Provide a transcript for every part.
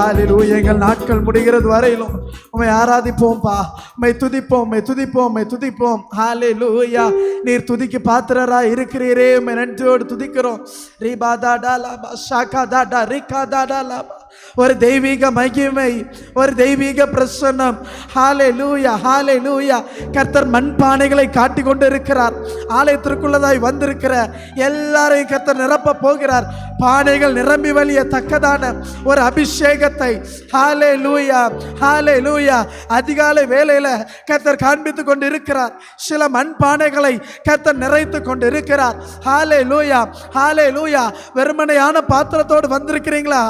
ஹாலில் எங்கள் நாட்கள் முடிகிறது வரையிலும் உம்மை ஆராதிப்போம்ப்பா உம்மை துதிப்போம் உம்மை துதிப்போம் உம்மை துதிப்போம். ஹalleluya நீர் துதிக்கு பாத்திரரா இருக்கிறீரே. உம்மை நன்றியோடு துதிக்கிறோம். ரீபா தாடா லாபா ஷாக்கா தாடா ரிகா தாடா லாபா. ஒரு தெய்வீக மகிமை ஒரு தெய்வீக பிரசன்னம். ஹாலே லூயா ஹாலே லூயா கர்த்தர் மண்பானைகளை காட்டி கொண்டு இருக்கிறார் ஆலயத்திற்குள்ளதாய் வந்திருக்கிற எல்லாரையும் கர்த்தர் நிரப்ப போகிறார். பானைகள் நிரம்பி வழிய தக்கதான ஒரு அபிஷேகத்தை. ஹாலே லூயா ஹாலே லூயா அதிகாலை வேலையில் கர்த்தர் காண்பித்து கொண்டு இருக்கிறார் சில மண்பானைகளை கர்த்தர் நிறைத்து கொண்டு இருக்கிறார் ஹாலே லூயா ஹாலே லூயா வெறுமனையான பாத்திரத்தோடு வந்திருக்கிறீங்களா?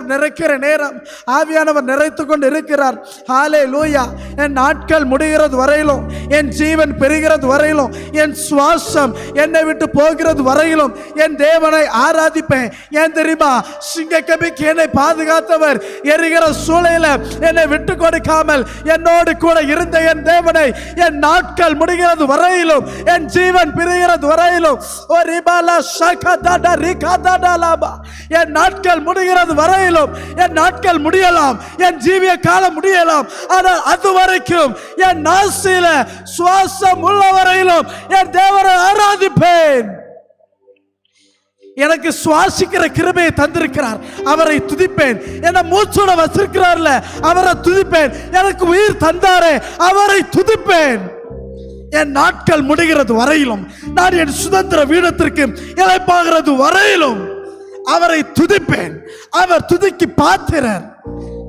ஆவியானவர் நிறைக்கிற நேரம் ஆவியானவர் நிறைத்து கொண்டு இருக்கிறார் ஹாலே லூயா என் நாட்கள் முடிகிறது வரையிலும் என் ஜீவன் பெறுகிறது வரையிலும் என் சுவாசம் என்னை விட்டு போகிறது வரையிலும் என் தேவனை ஆராதிப்பேன். ஏன் தெரியுமா? சிங்க கபிக்கு என்னை பாதுகாத்தவர் எரிகிற சூளையில என்னை விட்டு கொடுக்காமல் என்னோடு கூட இருந்த என் தேவனை என் நாட்கள் முடிகிறது வரையிலும் என் ஜீவன் பிரிகிறது வரையிலும் ஒரு என் நாட்கள் முடிகிறது வரையிலும் என் நாட்கள் முடியலாம் என் ஜீவிய காலம் முடியலாம். ஆனால் அது வரைக்கும் என் நாசில சுவாசம் உள்ள வரையிலும் என் தேவரை ஆராதிப்பேன். எனக்கு சுவாசிக்கிற கிருபையை தந்திருக்கிறார். அவரை துதிப்பேன். என்ன மூச்சோட வச்சிருக்கிறார்ல அவரை துதிப்பேன். எனக்கு உயிர் தந்தாரே அவரை துதிப்பேன். என் நாட்கள் முடிகிறது வரையிலும். நான் என் சுதந்திர வீடத்திற்கு இழைப்பாகிறது வரையிலும். அவரை துதிப்பேன். அவர் துதிக்கு பாத்திரர்.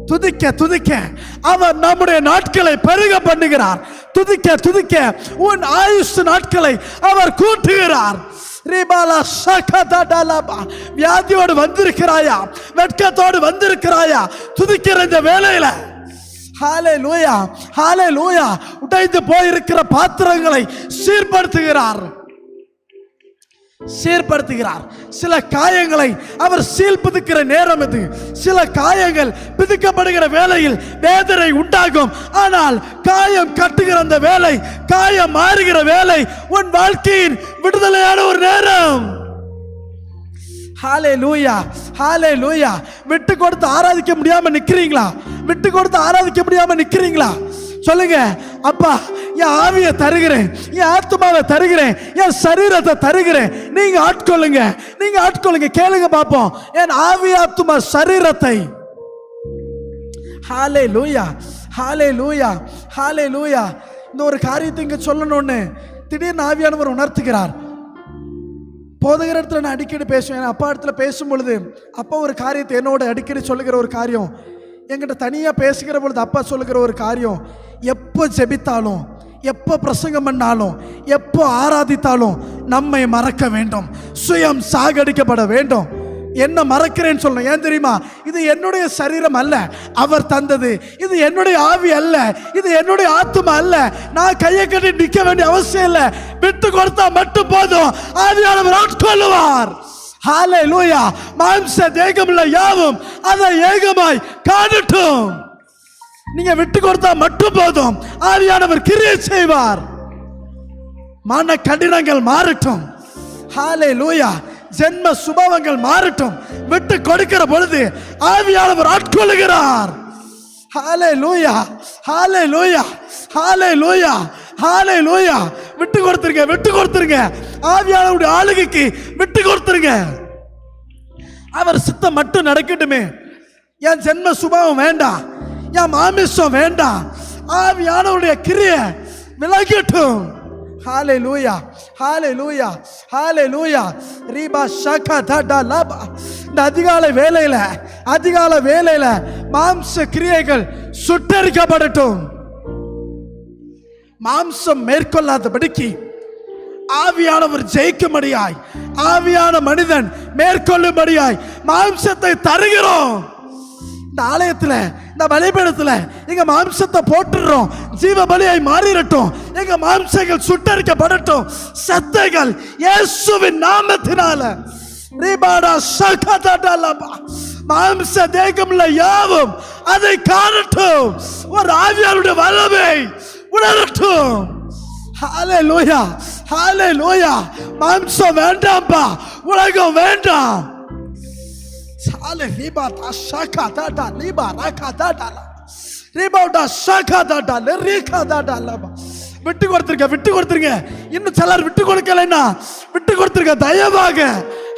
துதிக்க துதிக்க. அவர் நம்முடைய நாட்களை பெருக பண்ணுகிறார். துதிக்க துதிக்க. உன் ஆயுஷ் நாட்களை அவர் கூட்டுகிறார். வியாதியோடு வந்திருக்கிறாயா? வெட்கத்தோடு வந்திருக்கிறாயா? துதிக்கிற இந்த வேலையில ஹாலே லூயா ஹாலே லூயா உடைந்து போயிருக்கிற பாத்திரங்களை சீர்படுத்துகிறார். சீர்படுத்துகிறார் சில காயங்களை அவர் சீல் பிதுக்கிற நேரம் இது. சில காயங்கள் பிதுக்கப்படுகிற வேலையில் வேதனை உண்டாகும். ஆனால் காயம் கட்டுகிற அந்த வேலை காயம் மாறுகிற வேலை உன் வாழ்க்கையின் விடுதலையான ஒரு நேரம். ஹாலே லூயா ஹாலே லூயா விட்டு கொடுத்து ஆராதிக்க முடியாம நிக்கிறீங்களா? விட்டு கொடுத்து ஆராதிக்க முடியாம நிக்கிறீங்களா? சொல்லுங்க அப்பா என் ஆவியை தருகிறேன் என் ஆத்மாவை தருகிறேன் என் சரீரத்தை தருகிறேன். நீங்க ஆட்கொள்ளுங்க நீங்க ஆட்கொள்ளுங்க கேளுங்க பார்ப்போம் என் ஆவி ஆத்மா சரீரத்தை. ஹாலே லூயா ஹாலே லூயா ஹாலே லூயா இந்த ஒரு காரியத்தை இங்க சொல்லணும்னு திடீர்னு ஆவியானவர் உணர்த்துகிறார். போதகர் இடத்துல நான் அடிக்கடி பேசுவேன். அப்பா இடத்துல பேசும் பொழுது அப்பா ஒரு காரியத்தை என்னோட அடிக்கடி சொல்லுகிற ஒரு காரியம் என்கிட்ட தனியாக பேசுகிற பொழுது அப்பா சொல்லுகிற ஒரு காரியம் எப்போ ஜெபித்தாலும் எப்போ பிரசங்கம் பண்ணாலும் எப்போ ஆராதித்தாலும் நம்மை மறக்க வேண்டும். சுயம் சாகடிக்கப்பட வேண்டும். என்ன மறக்கிறேன்னு சொல்லணும். ஏன் தெரியுமா? இது என்னுடைய சரீரம் அல்ல. அவர் தந்தது. இது என்னுடைய ஆவி அல்ல. இது என்னுடைய ஆத்மா அல்ல. நான் கையை கட்டி நிற்க வேண்டிய அவசியம் இல்லை. விட்டு கொடுத்தா மட்டும் போதும். ஆவியானவர் ஆட்கொள்ளுவார். ஹாலே லூயா மாம்ச தேகமுள்ள யாவும் அதை ஏகமாய் காணட்டும். நீங்க விட்டு கொடுத்தா மட்டும் போதும். ஆவியானவர் கிரியை செய்வார். மன கடினங்கள் மாறட்டும். ஹாலே லூயா ஜென்ம சுபாவங்கள் மாறட்டும். விட்டு கொடுக்கிற பொழுது ஆவியானவர் ஆட்கொள்ளுகிறார். ஹாலே லூயா ஹாலே லூயா ஹாலே லூயா ஹாலே லூயா விட்டு கொடுத்துருங்க விட்டு கொடுத்துருங்க. ஆவியானவருடைய ஆளுகைக்கு விட்டு கொடுத்துருங்க. அவர் சித்தம் மட்டும் நடக்கட்டுமே. என் ஜென்ம சுபாவம் வேண்டாம். என் மாமிசம் வேண்டாம் ஆவியானவருடைய கிரிய விலகட்டும். ஹாலே லூயா ஹாலே லூயா ஹாலே லூயா ரீபா ஷாக்கா தடா லாபா இந்த அதிகாலை வேலையில் அதிகால வேலையில் மாம்ச கிரியைகள் சுட்டரிக்கப்படட்டும். மாம்சம் மேற்கொள்ளாதபடிக்கு ஆவியானவர் ஜெயிக்கும்படியாய் ஆவியான மனிதன் மேற்கொள்ளும்படியாய் மாம்சத்தை தருகிறோம். இந்த ஆலயத்தில் இந்த பலிபீடத்துல எங்கள் மாம்சத்தை போட்டுடுறோம் ஜீவ பலியாய் மாறிடட்டும். எங்கள் மாம்சங்கள் சுட்டரிக்கப்படட்டும். சத்தைகள் இயேசுவின் நாமத்தினால. ரீபாடா சகதடலபா. மாம்ச தேகம்ல யாவும் அதை காணட்டும். ஒரு ஆவியாருடைய வல்லமை உணரட்டும். ஹாலே லோயா ஹாலே லோயா மாம்சம் வேண்டாம்ப்பா உலகம் வேண்டாம். சால ரீபா தா ஷாக்கா தாட்டா லீபா ராக்கா தாட்டாலா ரீபாவுடா ஷாக்கா தாட்டா ரீகா தாட்டாலா விட்டு கொடுத்துருங்க விட்டு கொடுத்துருங்க இன்னும் சிலர் விட்டு கொடுக்கலைன்னா விட்டு கொடுத்துருங்க தயவாக.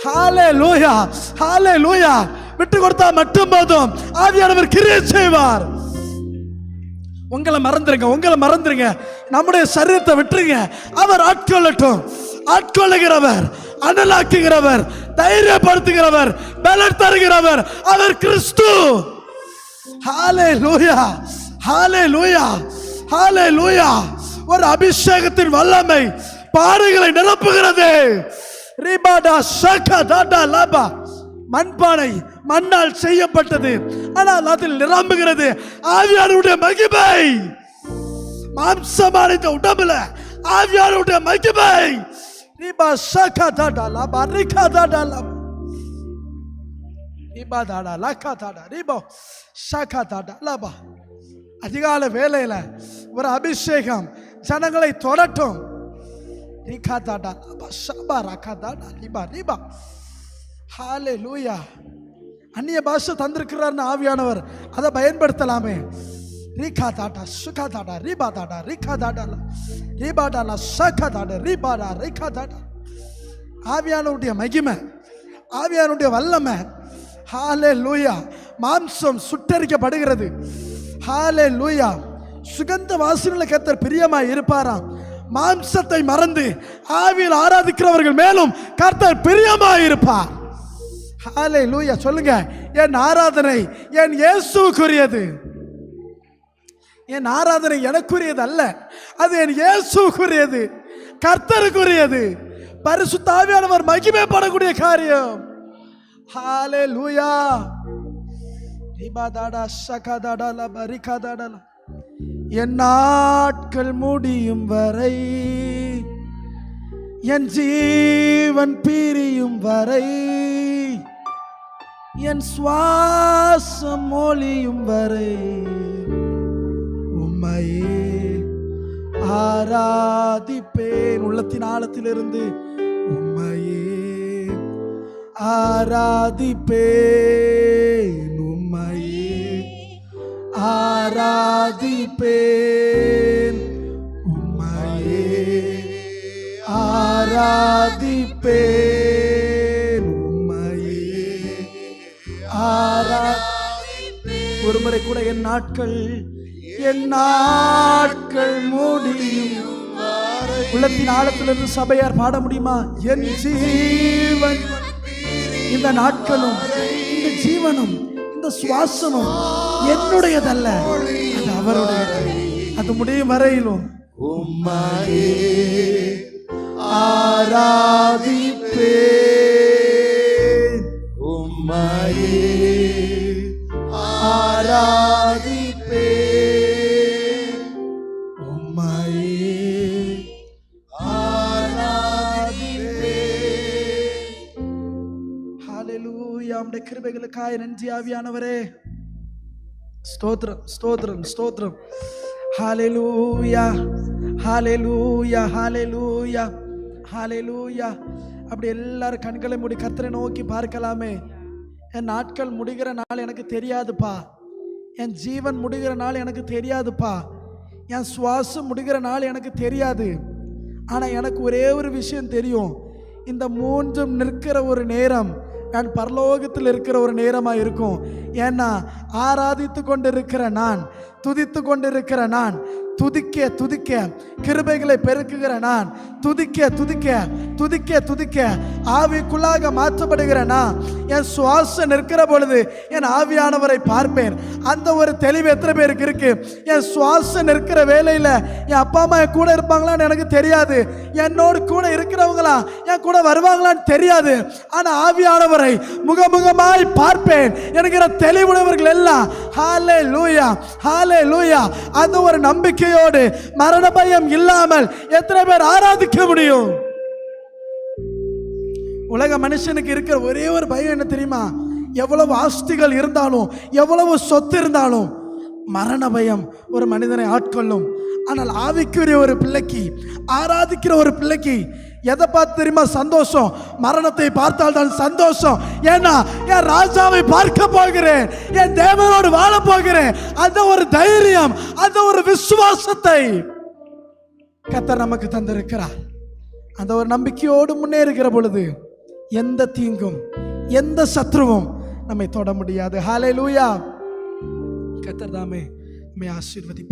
ஹாலே லூயா ஹாலே லூயா விட்டு கொடுத்தா மட்டும் போதும். ஆவியானவர் கிரியை செய்வார். உங்களை மறந்துருங்க உங்களை மறந்துருங்க. நம்முடைய சரீரத்தை விட்டுருங்க. அவர் ஆட்கொள்ளட்டும். ஆட்கொள்ளுகிறவர் அனலாக்குகிறவர் தைரியப்படுத்துகிறவர் பலன் தருகிறவர் அவர் கிறிஸ்து. ஹாலே லூயா ஹாலே லூயா ஹாலே லூயா ஒரு அபிஷேகத்தின் வல்லமை பாறைகளை நிரப்புகிறது. ரிபாடா ஷாக்கா டாடா லாபா. மண்பானை மண்ணால் செய்யப்பட்டது. ஆனால் அதில் நிரம்புகிறது ஆவியாருடைய மகிமை. மாம்சமான இந்த உடம்புல ஆவியாருடைய மகிமை. அதிகால வேலையில ஒரு அபிஷேகம். ஜனங்களை தொடட்டும். ரிகா தாடா தாடா ரிபா ஹாலே லூயா அந்நிய பாஷை தந்திருக்கிறார் ஆவியானவர். அதை பயன்படுத்தலாமே. ரீகா தாட்டா சுகா தாட்டா ரீபா தாடா ரீகா தாடா ரீபா டாலா ஷகா தாடா ரீபாடா ரீகா தாடா ஆவியானவருடைய மகிமை ஆவியானுடைய வல்லமை ஹாலே லூயா மாம்சம் சுட்டரிக்கப்படுகிறது ஹாலே லூயா சுகந்த வாசனில் கத்தர் பிரியமாய் இருப்பாராம் மாம்சத்தை மறந்து ஆவியில் ஆராதிக்கிறவர்கள் மேலும் கர்த்தர் பிரியமாய் இருப்பார் ஹாலே லூயா சொல்லுங்க என் ஆராதனை என் இயேசுக்குரியது என் ஆராதனை எனக்குரியது அல்ல அது என் இயேசுக்குரியது. கர்த்தருக்குரியது. பரிசுத்த மகிமை மகிமைப்படக்கூடிய காரியம். ஹாலே லூயா ரிபாதாடா ஷகாதாடா லபா என் நாட்கள் முடியும் வரை என் ஜீவன் பிரியும் வரை என் சுவாசம் மொழியும் வரை. உம்மையே. ஆராதிப்பேன் உள்ளத்தின் ஆழத்திலிருந்து. உம்மையே. ஆராதிப்பேன் உம்மையே. ஆராதிப்பேன் உம்மையே. ஆராதிப்பேன் உம்மையே. ஆரா ஒருமுறை கூட என் நாட்கள் என் நாட்கள் முடியும் உள்ளத்தின் ஆழத்திலிருந்து சபையார் பாட முடியுமா? என் ஜீவன் இந்த நாட்களும் இந்த ஜீவனும் இந்த சுவாசமும் என்னுடையதல்ல. அது அவருடையது அது முடியும் வரையிலும். உம்மையே ஆராதிப்பே ஹalleluya உம்முடைய கிருபைகளுக்காய் நன்றி ஆவியானவரே. ஸ்தோத்திரம் ஸ்தோத்திரம் ஸ்தோத்திரம். ஹாலெலூயா ஹாலெலூயா ஹாலெலூயா ஹalleluya அப்படி எல்லாரும் கண்களை மூடி கத்தரை நோக்கி பார்க்கலாமே. என் நாட்கள் முடிகிற நாள் எனக்கு தெரியாதுப்பா. என் ஜீவன் முடிகிற நாள் எனக்கு தெரியாதுப்பா. என் சுவாசம் முடிகிற நாள் எனக்கு தெரியாது. ஆனால் எனக்கு ஒரே ஒரு விஷயம் தெரியும். இந்த மூன்றும் நிற்கிற ஒரு நேரம். நான் பரலோகத்தில் இருக்கிற ஒரு நேரமாக இருக்கும். ஏன்னா ஆராதித்து கொண்டிருக்கிற நான் துதித்து கொண்டிருக்கிற நான் துதிக்க துதிக்க. கிருபைகளை பெருக்குகிற நான். துதிக்க துதிக்க துதிக்க துதிக்க. ஆவிக்குள்ளாக மாற்றப்படுகிற நான். என் சுவாசம் நிற்கிற பொழுது என் ஆவியானவரை பார்ப்பேன். அந்த ஒரு தெளிவு எத்தனை பேருக்கு இருக்கு? என் சுவாசம் நிற்கிற வேலையில் என் அப்பா அம்மா என் கூட இருப்பாங்களான்னு எனக்கு தெரியாது. என்னோடு கூட இருக்கிறவங்களா என் கூட வருவாங்களான்னு தெரியாது. ஆனால் ஆவியானவரை முகமுகமாய் பார்ப்பேன். என்கிற தெளிவுடையவர்கள் எல்லாம் ஹாலே லூயா ஹாலே லூயா அந்த ஒரு நம்பிக்கை நம்பிக்கையோடு மரண பயம் இல்லாமல் எத்தனை பேர் ஆராதிக்க முடியும்? உலக மனுஷனுக்கு இருக்கிற ஒரே ஒரு பயம் என்ன தெரியுமா? எவ்வளவு ஆஸ்திகள் இருந்தாலும் எவ்வளவு சொத்து இருந்தாலும் மரண பயம் ஒரு மனிதனை ஆட்கொள்ளும். ஆனால் ஆவிக்குரிய ஒரு பிள்ளைக்கு ஆராதிக்கிற ஒரு பிள்ளைக்கு எதை பார்த்து தெரியுமா? சந்தோஷம். மரணத்தை பார்த்தால் தான் சந்தோஷம். ஏன்னா என் ராஜாவை பார்க்க போகிறேன். என் தேவனோடு வாழ போகிறேன். அந்த ஒரு தைரியம் அந்த ஒரு விசுவாசத்தை கத்தர் நமக்கு தந்திருக்கிறார். அந்த ஒரு நம்பிக்கையோடு முன்னேறுகிற பொழுது எந்த தீங்கும் எந்த சத்ருவும் நம்மை தொட முடியாது. ஹாலே லூயா கத்தர் தாமே நம்மை ஆசீர்வதிப்பார்.